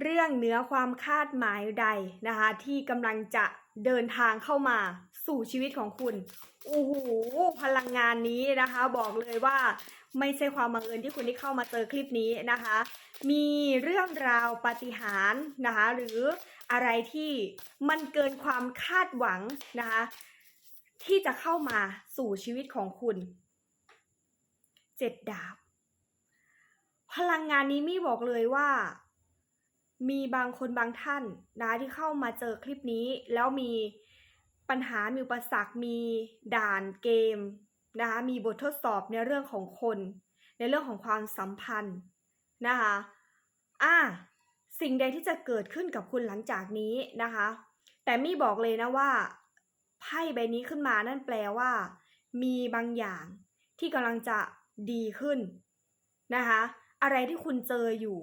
เรื่องเหนือความคาดหมายใดนะคะ ที่กำลังจะเดินทางเข้ามาสู่ชีวิตของคุณโอ้โหพลังงานนี้นะคะ บอกเลยว่าไม่ใช่ความบังเอิญที่คุณได้เข้ามาเจอคลิปนี้นะคะ มีเรื่องราวปาฏิหาริย์นะคะ หรืออะไรที่มันเกินความคาดหวังนะคะ ที่จะเข้ามาสู่ชีวิตของคุณเจ็ดดาบ พลังงานนี้มี่บอกเลยว่า มีบางคนบางท่านนะที่เข้ามาเจอคลิปนี้ แล้วมีปัญหา มีอุปสรรค มีด่านเกมนะคะมีบททดสอบในเรื่องของคน ในเรื่องของความสัมพันธ์นะคะอะสิ่งใดที่จะเกิดขึ้นกับคุณหลังจากนี้นะคะ แต่มี่บอกเลยนะว่าไพ่ใบนี้ขึ้นมานั่นแปลว่า มีบางอย่างที่กำลังจะดีขึ้นนะคะ อะไรที่คุณเจออยู่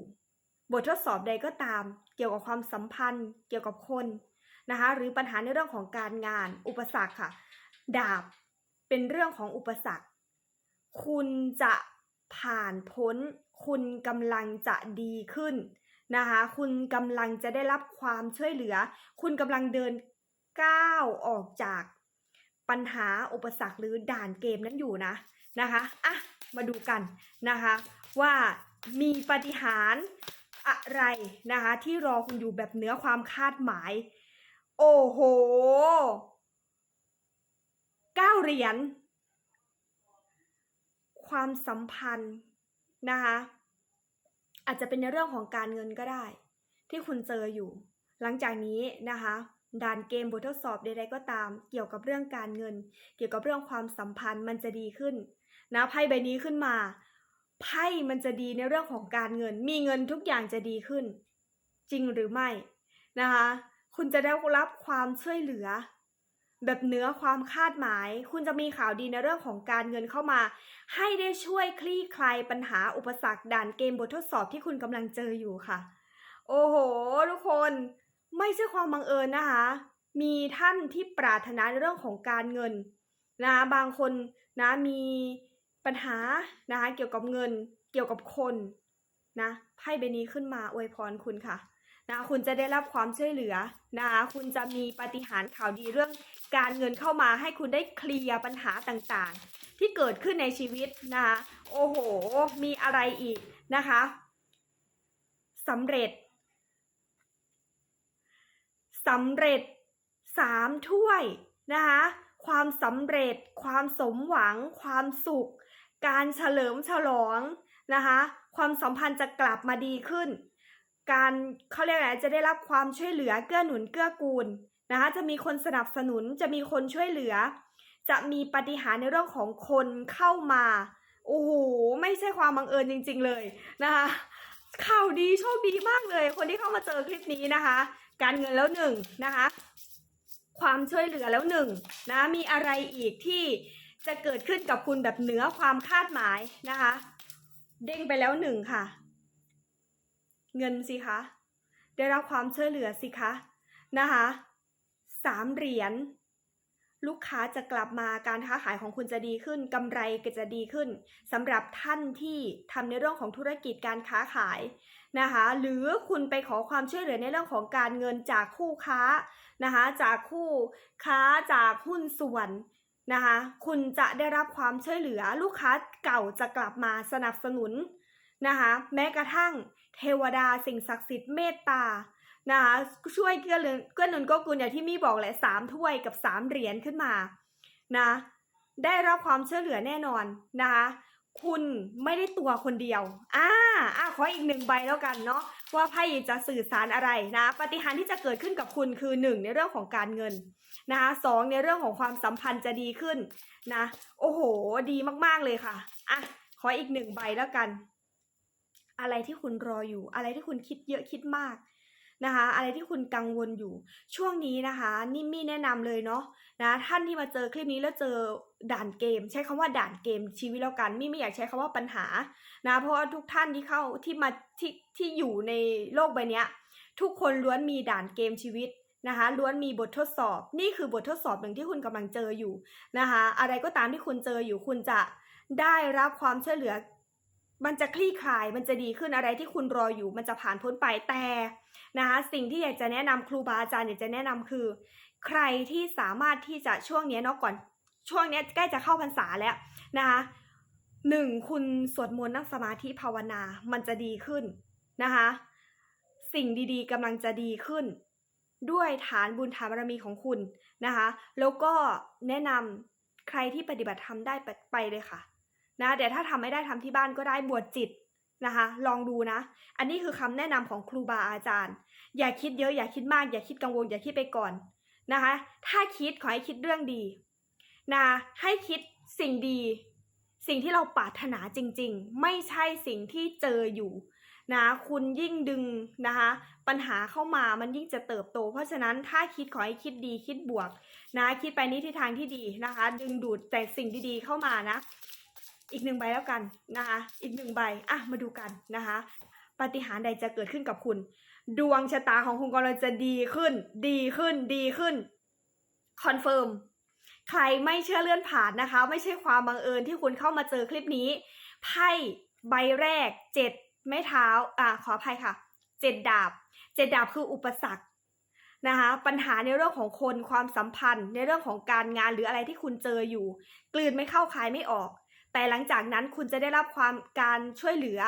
บททดสอบใดก็ตาม เกี่ยวกับความสัมพันธ์ เกี่ยวกับคนนะคะหรือปัญหาในเรื่องของการงาน อุปสรรคค่ะ ดาบเป็นเรื่องของอุปสรรค คุณจะผ่านพ้น คุณกำลังจะดีขึ้นนะคะคุณกำลังจะได้รับความช่วยเหลือ คุณกำลังเดินก้าวออกจากปัญหาอุปสรรคหรือด่านเกมนั้นอยู่นะนะคะอะมาดูกันนะคะว่ามีปฏิหาร อะไรนะคะ ที่รอคุณอยู่แบบเหนือความคาดหมาย โอ้โหเก้าเหรียญความสัมพันธ์นะคะอาจจะเป็นในเรื่องของการเงินก็ได้ ที่คุณเจออยู่ หลังจากนี้นะคะด่านเกมบททดสอบใดๆก็ตาม เกี่ยวกับเรื่องการเงิน เกี่ยวกับเรื่องความสัมพันธ์มันจะดีขึ้นนะไพ่ใบนี้ขึ้นมา ไพ่มันจะดีในเรื่องของการเงิน มีเงินทุกอย่างจะดีขึ้น จริงหรือไม่นะคะ คุณจะได้รับความช่วยเหลือ แบบเหนือความคาดหมาย คุณจะมีข่าวดีในเรื่องของการเงินเข้ามา ให้ได้ช่วยคลี่คลายปัญหาอุปสรรคด่านเกมบททดสอบที่คุณกำลังเจออยู่ค่ะ โอ้โห ทุกคนไม่ใช่ความบังเอิญนะคะ มีท่านที่ปรารถนาในเรื่องของการเงินนะบางคนนะมี ปัญหานะคะเกี่ยวกับเงินเกี่ยวกับคนนะไพ่ใบนี้ขึ้นมาอวยพรคุณค่ะนะคุณจะได้รับความช่วยเหลือนะคะคุณจะมีปฏิหารข่าวดีเรื่องการเงินเข้ามาให้คุณได้เคลียร์ปัญหาต่างๆ ที่เกิดขึ้นในชีวิตนะคะโอ้โห มีอะไรอีกนะคะสำเร็จสำเร็จสามถ้วยนะคะความสำเร็จ ความสมหวัง ความสุข การเฉลิมฉลองนะคะ ความสัมพันธ์จะกลับมาดีขึ้น การเขาเรียกอะไรจะได้รับความช่วยเหลือเกื้อหนุนเกื้อกูลนะคะ จะมีคนสนับสนุนจะมีคนช่วยเหลือ จะมีปฏิหารในเรื่องของคนเข้ามาโอ้โหไม่ใช่ความบังเอิญจริง ๆ เลยนะคะข่าวดีโชคดีมากเลย คนที่เข้ามาเจอคลิปนี้นะคะ การเงินแล้วหนึ่งนะคะ ความช่วยเหลือแล้วหนึ่งนะมีอะไรอีกที่ จะเกิดขึ้นกับคุณแบบเหนือความคาดหมายนะคะ เด้งไปแล้วหนึ่งค่ะ เงินสิคะ ได้รับความช่วยเหลือสิคะนะคะสามเหรียญลูกค้าจะกลับมาการค้าขายของคุณจะดีขึ้นกำไรก็จะดีขึ้นสำหรับท่านที่ทำในเรื่องของธุรกิจการค้าขายนะคะ หรือคุณไปขอความช่วยเหลือในเรื่องของการเงินจากคู่ค้านะคะ จากคู่ค้าจากหุ้นส่วน นะคะ คุณจะได้รับความช่วยเหลือลูกค้าเก่าจะกลับมาสนับสนุนนะคะแม้กระทั่งเทวดาสิ่งศักดิ์สิทธิ์เมตตานะคะช่วยเกื้อหนุนเกื้อหนุนก็กุลอย่างที่มี่บอกแหละสามถ้วยกับสามเหรียญขึ้นมานะได้รับความช่วยเหลือแน่นอนนะคะ คุณไม่ได้ตัวคนเดียว อ่า อ่าขออีกหนึ่งใบแล้วกันเนาะ ว่าไพ่จะสื่อสารอะไรนะ ปฏิหารที่จะเกิดขึ้นกับคุณคือหนึ่งในเรื่องของการเงินนะคะสองในเรื่องของความสัมพันธ์จะดีขึ้นนะ โอ้โห ดีมากๆเลยค่ะ อะ ขออีกหนึ่งใบแล้วกัน อะไรที่คุณรออยู่ อะไรที่คุณคิดเยอะคิดมาก นะคะ อะไรที่คุณกังวลอยู่ ช่วงนี้นะคะนี่มี่แนะนำเลยเนาะนะท่านที่มาเจอคลิปนี้แล้วเจอด่านเกม ใช้คำว่าด่านเกมชีวิตแล้วกันมี่ไม่อยากใช้คำว่าปัญหานะเพราะว่าทุกท่านที่เข้าที่มาที่ที่อยู่ในโลกใบนี้ทุกคนล้วนมีด่านเกมชีวิตนะคะล้วนมีบททดสอบ นี่คือบททดสอบหนึ่งที่คุณกำลังเจออยู่นะคะอะไรก็ตามที่คุณเจออยู่คุณจะได้รับความช่วยเหลือ มันจะคลี่คลายมันจะดีขึ้นอะไรที่คุณรออยู่ มันจะผ่านพ้นไปแต่ นะคะสิ่งที่อยากจะแนะนำครูบาอาจารย์อยากจะแนะนำคือ ใครที่สามารถที่จะช่วงนี้เนาะก่อนช่วงนี้ใกล้จะเข้าพรรษาแล้วนะคะหนึ่งคุณสวดมนต์นั่งสมาธิภาวนามันจะดีขึ้นนะคะสิ่งดีๆกำลังจะดีขึ้น ด้วยฐานบุญฐานบารมีของคุณนะคะแล้วก็แนะนำใครที่ปฏิบัติธรรมได้ไปไปเลยค่ะนะแต่ถ้าทำไม่ได้ทำที่บ้านก็ได้บวชจิต นะคะ ลองดูนะ อันนี้คือคำแนะนำของครูบาอาจารย์ อย่าคิดเยอะ อย่าคิดมาก อย่าคิดกังวล อย่าคิดไปก่อนนะคะ ถ้าคิดขอให้คิดเรื่องดีนะให้คิดสิ่งดี สิ่งที่เราปรารถนาจริง ๆ ไม่ใช่สิ่งที่เจออยู่นะคุณยิ่งดึงนะคะปัญหาเข้ามามันยิ่งจะเติบโต เพราะฉะนั้นถ้าคิดขอให้คิดดีคิดบวกนะคิดไปในทิศทางที่ดีนะคะ ดึงดูดแต่สิ่งดีๆเข้ามานะ อีกหนึ่งใบแล้วกันนะคะ อีกหนึ่งใบอะมาดูกันนะคะปาฏิหาริย์ใดจะเกิดขึ้นกับคุณ ดวงชะตาของคุณกำลังจะดีขึ้น ดีขึ้น ดีขึ้น คอนเฟิร์ม ใครไม่เชื่อเลื่อนผ่านนะคะ ไม่ใช่ความบังเอิญที่คุณเข้ามาเจอคลิปนี้ ไพ่ใบแรกเจ็ดไม้เท้า อ่าขออภัยค่ะ เจ็ดดาบ เจ็ดดาบคืออุปสรรคนะคะ ปัญหาในเรื่องของคน ความสัมพันธ์ ในเรื่องของการงานหรืออะไรที่คุณเจออยู่ กลืนไม่เข้าคายไม่ออก แต่หลังจากนั้นคุณจะได้รับความการช่วยเหลือ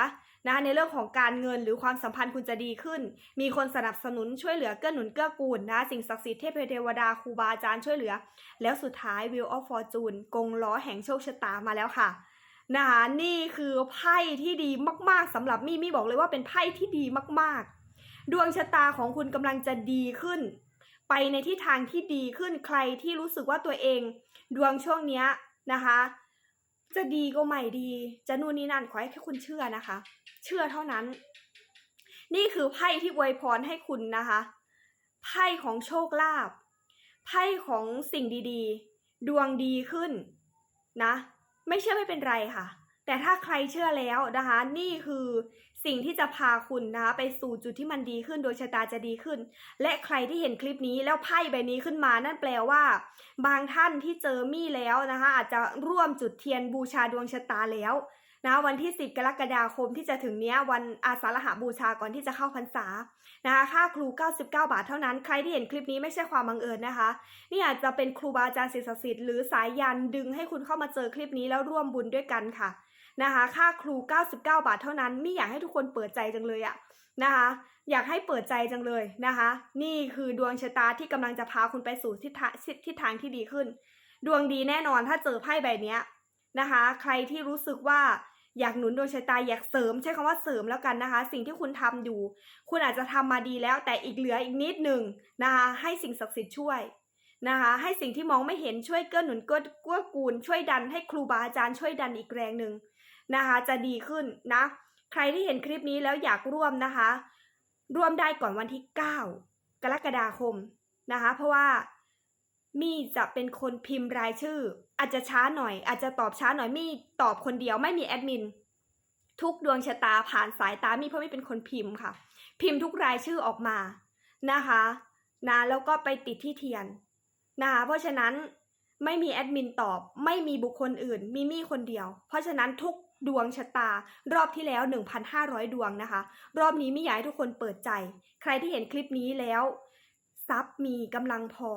นะในเรื่องของการเงินหรือความสัมพันธ์คุณจะดีขึ้น มีคนสนับสนุนช่วยเหลือเกื้อหนุนเกื้อกูลนะสิ่งศักดิ์สิทธิ์เทพเทวดาครูบาอาจารย์ช่วยเหลือ แล้วสุดท้าย Wheel of Fortune กงล้อแห่งโชคชะตามาแล้วค่ะนะคะนี่คือไพ่ที่ดีมาก ๆสำหรับมี่มี่บอกเลยว่าเป็นไพ่ที่ดีมาก ๆ ดวงชะตาของคุณกำลังจะดีขึ้น ไปในทิศทางที่ดีขึ้นใครที่รู้สึกว่าตัวเอง ดวงช่วงเนี้ยนะคะ จะดีก็ไม่ดี จะนู่นนี่นั่นขอให้แค่คุณเชื่อนะคะ เชื่อเท่านั้น นี่คือไพ่ที่อวยพรให้คุณนะคะ ไพ่ของโชคลาภ ไพ่ของสิ่งดีๆ ดวงดีขึ้นนะ ไม่เชื่อไม่เป็นไรค่ะ แต่ถ้าใครเชื่อแล้วนะคะ นี่คือ สิ่งที่จะพาคุณนะคะไปสู่จุดที่มันดีขึ้นโดยชะตาจะดีขึ้น และใครที่เห็นคลิปนี้แล้วไพ่ใบนี้ขึ้นมานั่นแปลว่า บางท่านที่เจอมี่แล้วนะคะอาจจะร่วมจุดเทียนบูชาดวงชะตาแล้วนะวันที่ 10 กรกฎาคมที่จะถึงเนี้ยวันอาสาฬหบูชาก่อนที่จะเข้าพรรษานะคะค่าครู 99 บาทเท่านั้น ใครที่เห็นคลิปนี้ไม่ใช่ความบังเอิญนะคะ นี่อาจจะเป็นครูบาอาจารย์ศิษย์ศักดิ์สิทธิ์หรือสายยันดึงให้คุณเข้ามาเจอคลิปนี้แล้วร่วมบุญด้วยกันค่ะ นะคะ ค่าครู 99 บาทเท่านั้น ไม่อยากให้ทุกคนเปิดใจจังเลยอะนะคะ อยากให้เปิดใจจังเลยนะคะ นี่คือดวงชะตาที่กำลังจะพาคุณไปสู่ทิศทางทิศทางที่ดีขึ้น ดวงดีแน่นอนถ้าเจอไพ่ใบเนี้ยนะคะ ใครที่รู้สึกว่าอยากหนุนดวงชะตาอยากเสริมใช้คำว่าเสริมแล้วกันนะคะ สิ่งที่คุณทำอยู่ คุณอาจจะทำมาดีแล้วแต่อีกเหลืออีกนิดหนึ่งนะคะให้สิ่งศักดิ์สิทธิ์ช่วยนะคะให้สิ่งที่มองไม่เห็นช่วยเกื้อหนุนเกื้อกูลช่วยดันให้ครูบาอาจารย์ช่วยดันอีกแรงหนึ่ง นะคะ จะดีขึ้นนะ ใครที่เห็นคลิปนี้แล้วอยากร่วมนะคะ ร่วมได้ก่อนวันที่ 9 กรกฎาคมนะคะ เพราะว่ามี่จะเป็นคนพิมพ์รายชื่อ อาจจะช้าหน่อย อาจจะตอบช้าหน่อยมี่ตอบคนเดียวไม่มีแอดมินทุกดวงชะตาผ่านสายตามี่เพราะมี่เป็นคนพิมพ์ค่ะ พิมพ์ทุกรายชื่อออกมานะคะนะแล้วก็ไปติดที่เทียนนะคะเพราะฉะนั้นไม่มีแอดมินตอบ ไม่มีบุคคลอื่น มีมี่คนเดียว เพราะฉะนั้นทุก ดวงชะตา รอบที่แล้ว 1,500 ดวงนะคะ รอบนี้ไม่อยากให้ทุกคนเปิดใจ ใครที่เห็นคลิปนี้แล้วซับมีกำลังพอ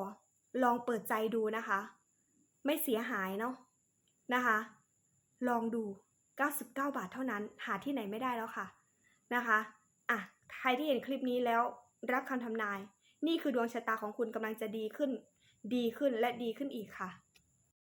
ลองเปิดใจดูนะคะ ไม่เสียหายเนาะนะคะ ลองดู 99 บาทเท่านั้น หาที่ไหนไม่ได้แล้วค่ะนะคะอะใครที่เห็นคลิปนี้แล้วรับคำทำนาย นี่คือดวงชะตาของคุณกำลังจะดีขึ้น ดีขึ้นและดีขึ้นอีกค่ะ